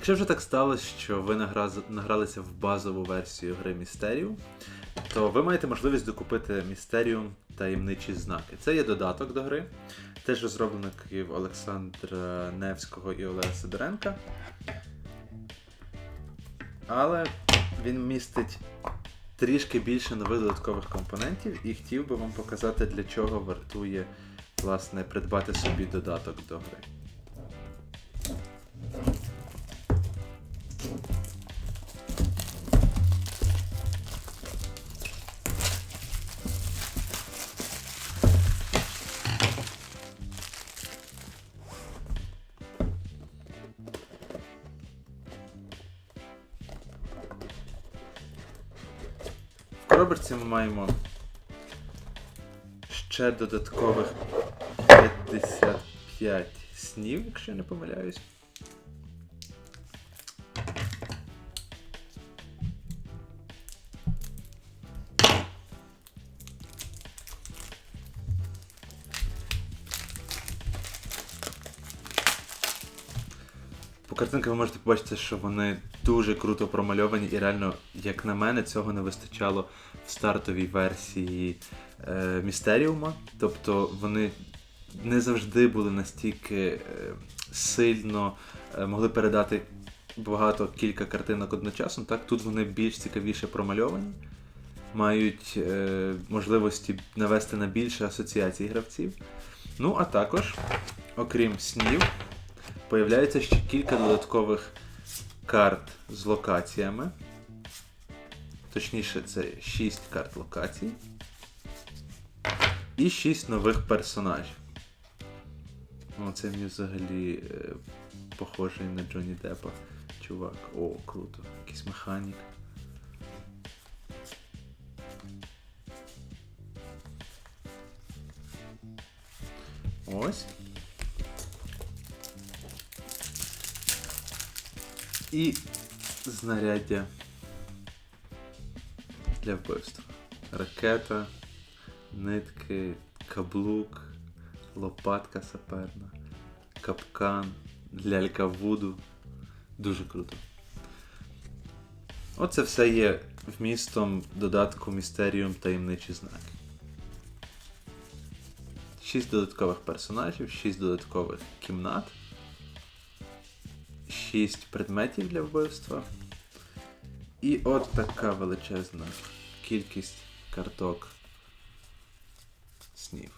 Якщо вже так сталося, що ви награлися в базову версію гри Mysterium, то ви маєте можливість докупити Mysterium таємничі знаки. Це є додаток до гри, теж розроблеників Олександра Невського і Олега Сидоренка. Але він містить трішки більше нових додаткових компонентів і хотів би вам показати, для чого вартує власне придбати собі додаток до гри. В коробочці ми маємо ще додаткових 55 снів, якщо я не помиляюсь. По картинкам ви можете побачити, що вони дуже круто промальовані, і реально, як на мене, цього не вистачало в стартовій версії е, Містеріума. Тобто вони не завжди були настільки е, сильно е, могли передати багато кілька картинок одночасно. Так, тут вони більш цікавіше промальовані, мають е, можливості навести на більше асоціацій гравців. Ну, а також, окрім снів, Появляється ще кілька додаткових карт з локаціями. Точніше, це 6 карт локацій. І 6 нових персонажів. О, це мені взагалі е, похожий на Джонні Деппа. Чувак. О, круто. Якийсь механік. Ось. І знаряддя для вбивства. Ракета, нитки, каблук, лопатка саперна, капкан, лялька вуду. Дуже круто. Оце все є вмістом додатку Mysterium таємничі знаки. Шість додаткових персонажів, шість додаткових кімнат. 6 предметів для вбивства. І от така величезна кількість карток снів.